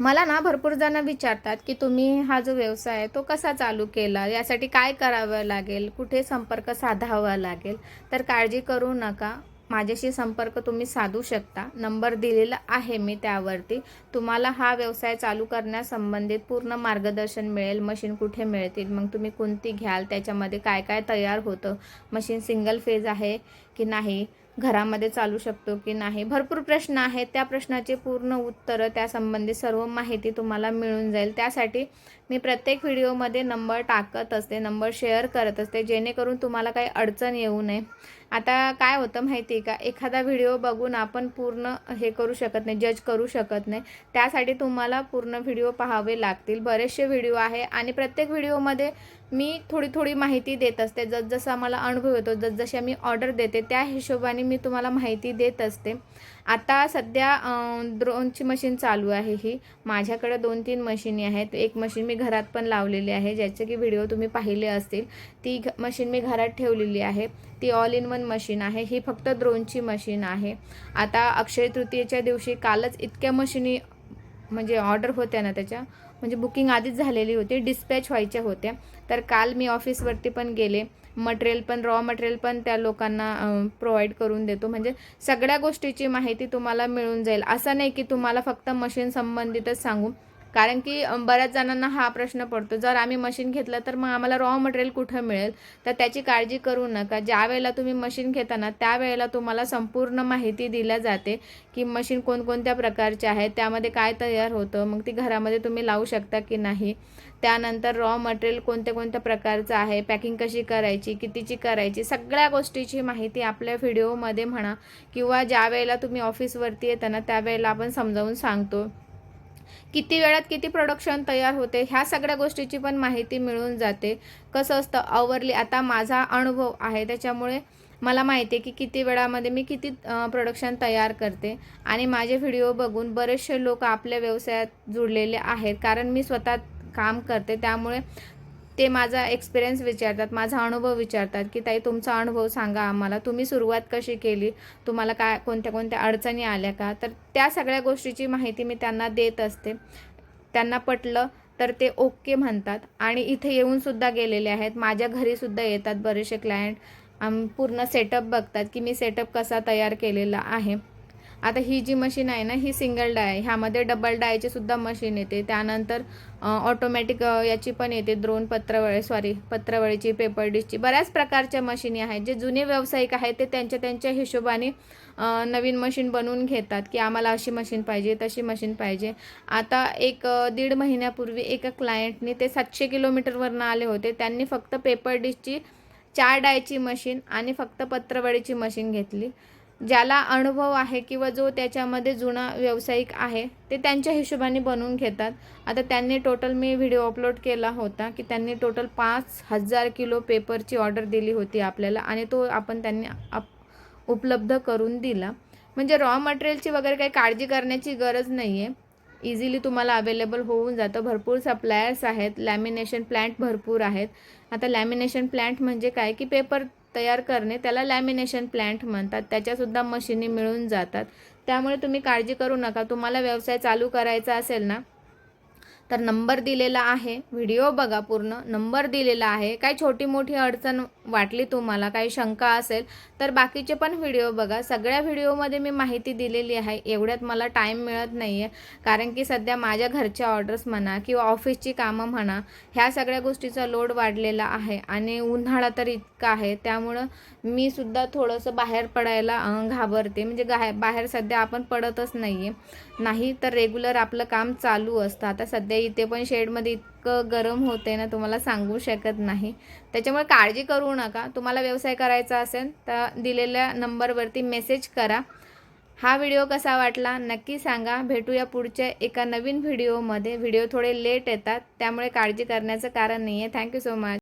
मला ना भरपूर जण विचारतात की तुम्ही हा जो व्यवसाय आहे तो कसा चालू केला? यासाठी काय करावं लागेल? कुठे संपर्क साधावा लागेल? तर काळजी करू नका. माझ्याशी संपर्क तुम्ही साधू शकता. नंबर दिलेला आहे मी त्यावरती. तुम्हाला हा व्यवसाय चालू करण्यासंबंधित पूर्ण मार्गदर्शन मिळेल. मशीन कुठे मिळतील? मग तुम्ही कोणती घ्याल? त्याच्यामध्ये काय काय तयार होतं? मशीन सिंगल फेज आहे की नाही? घरामध्ये चालू शकतो की नाही? भरपूर प्रश्न आहेत. त्या प्रश्नाचे पूर्ण उत्तरं त्यासंबंधी सर्व माहिती तुम्हाला मिळून जाईल. त्यासाठी मी प्रत्येक व्हिडिओमध्ये नंबर टाकत असते नंबर शेअर करत असते जेणेकरून तुम्हाला काही अडचण येऊ नये. आता काय होतं माहिती आहे का? एखादा व्हिडिओ बघून आपण पूर्ण हे करू शकत नाही जज करू शकत नाही. त्यासाठी तुम्हाला पूर्ण व्हिडिओ पाहावे लागतील. बरेचसे व्हिडिओ आहे आणि प्रत्येक व्हिडिओमध्ये मी थोडी थोडी माहिती देत असते. जसजसा मला अनुभव येतो जसजशी मी ऑर्डर देते त्या हिशोबाने मी तुम्हाला माहिती देत असते. आता सध्या ड्रोनची मशीन चालू आहे ही. माझ्याकडे दोन तीन मशीनी आहेत. एक मशीन मी घरात पण लावलेली आहे ज्याचे की व्हिडिओ तुम्ही पाहिले असतील. ती घ मशीन मी घरात ठेवलेली आहे. ती ऑल इन वन मशीन आहे. ही फक्त ड्रोनची मशीन आहे. आता अक्षय तृतीयेच्या दिवशी कालच इतक्या मशीनी म्हणजे ऑर्डर होत्या ना त्याच्या म्हणजे बुकिंग आधीच झालेली होती डिस्पॅच व्हायच्या होत्या. तर काल मी ऑफिसवरती पण गेले. मटेरियल पण रॉ मटेरियल पण त्या लोकांना प्रोव्हाइड करून देतो. म्हणजे सगळ्या गोष्टीची माहिती तुम्हाला मिळून जाईल. असं नाही की तुम्हाला फक्त मशीन संबंधितच सांगू. कारण की बऱ्याच जणांना हा प्रश्न पडतो. जर आम्ही मशीन घेतलं तर मग आम्हाला रॉ मटेरियल कुठं मिळेल? तर त्याची काळजी करू नका. ज्या वेळेला तुम्ही मशीन घेताना त्यावेळेला तुम्हाला संपूर्ण माहिती दिल्या जाते की मशीन कोणकोणत्या प्रकारचे आहे त्यामध्ये काय तयार होतं मग ती घरामध्ये तुम्ही लावू शकता की नाही. त्यानंतर रॉ मटेरियल कोणत्या कोणत्या प्रकारचं आहे पॅकिंग कशी करायची कितीची करायची सगळ्या गोष्टीची माहिती आपल्या व्हिडिओमध्ये म्हणा किंवा ज्या वेळेला तुम्ही ऑफिसवरती येताना त्यावेळेला आपण समजावून सांगतो. किती वेळात किती प्रोडक्शन तयार होते ह्या सगळ्या गोष्टीची पण माहिती मिळून जाते. कसं असतं आवरली आता माझा अनुभव आहे त्याच्यामुळे मला माहिती आहे की किती वेळामध्ये मी किती प्रोडक्शन तयार करते. आणि माझे व्हिडिओ बघून बरेचसे लोक आपल्या व्यवसायात जुळलेले आहेत कारण मी स्वतः काम करते त्यामुळे ते माझा एक्सपिरियन्स विचारतात माझा अनुभव विचारतात की ताई तुमचा अनुभव सांगा आम्हाला. तुम्ही सुरुवात कशी केली? तुम्हाला काय कोणत्या कोणत्या अडचणी आल्या का? तर त्या सगळ्या गोष्टीची माहिती मी त्यांना देत असते. त्यांना पटलं तर ते ओके म्हणतात. आणि इथे येऊनसुद्धा गेलेले आहेत. माझ्या घरीसुद्धा येतात बरेचसे क्लायंट आम पूर्ण सेटअप बघतात की मी सेटअप कसा तयार केलेला आहे. आता ही जी मशीन आहे ना ही सिंगल डाय ह्यामध्ये डबल डायची सुद्धा मशीन येते. त्यानंतर ऑटोमॅटिक याची पण येते. द्रोण पत्रवळे सॉरी पत्रवळीची पेपर डिशची बऱ्याच प्रकारच्या मशीनी आहेत. जे जुने व्यावसायिक आहेत ते त्यांच्या त्यांच्या हिशोबाने नवीन मशीन बनवून घेतात की आम्हाला अशी मशीन पाहिजे तशी मशीन पाहिजे. आता एक दीड महिन्यापूर्वी एका क्लायंटने ते सातशे किलोमीटरवरनं आले होते. त्यांनी फक्त पेपर डिशची चार डायची मशीन आणि फक्त पत्रवळीची मशीन घेतली. ज्याला अनुभव आहे किंवा जो त्याच्यामध्ये जुना व्यावसायिक आहे ते त्यांच्या हिशोबाने बनवून घेतात. आता त्यांनी टोटल मी व्हिडिओ अपलोड केला होता की त्यांनी टोटल पाच हजार किलो पेपरची ऑर्डर दिली होती आपल्याला आणि तो आपण त्यांनी अप उपलब्ध करून दिला. म्हणजे रॉ मटेरियलची वगैरे काही काळजी करण्याची गरज नाही आहे इझिली तुम्हाला अवेलेबल होऊन जातं. भरपूर सप्लायर्स आहेत. लॅमिनेशन प्लॅन्ट भरपूर आहेत. आता लॅमिनेशन प्लॅन्ट म्हणजे काय? की पेपर तयार करणे त्याला लॅमिनेशन प्लॅन्ट म्हणतात. त्याच्यासुद्धा मशिनी मिळून जातात. त्यामुळे तुम्ही काळजी करू नका. तुम्हाला व्यवसाय चालू करायचा असेल ना तर नंबर दिलेला आहे. व्हिडिओ बघा पूर्ण. नंबर दिलेला आहे. काही छोटी मोठी अडचण वाटली तुम्हाला काही शंका असेल तर बाकीचे पण व्हिडिओ बघा. सगळ्या व्हिडिओमध्ये मी माहिती दिलेली आहे. एवढ्यात मला टाईम मिळत नाही आहे कारण की सध्या माझ्या घरच्या ऑर्डर्स म्हणा किंवा ऑफिसची कामं म्हणा ह्या सगळ्या गोष्टीचा लोड वाढलेला आहे आणि उन्हाळा तर इतका आहे. त्यामुळं मी सुद्धा थोडंसं बाहेर पडायला घाबरते. म्हणजे गा बाहेर सध्या आपण पडतच नाही आहे नाही तर रेग्युलर आपलं काम चालू असतं. आता सध्या इथे पण शेडमध्ये इतकं गरम होते ना तुम्हाला सांगू शकत नाही. त्याच्यामुळे काळजी करू नका. तुम्हाला व्यवसाय करायचा असेल तर दिलेल्या नंबरवरती मेसेज करा. हा व्हिडिओ कसा वाटला नक्की सांगा. भेटूया पुढच्या एका नवीन व्हिडिओमध्ये. व्हिडिओ थोडे लेट येतात त्यामुळे काळजी करण्याचं कारण नाही आहे थँक्यू सो मच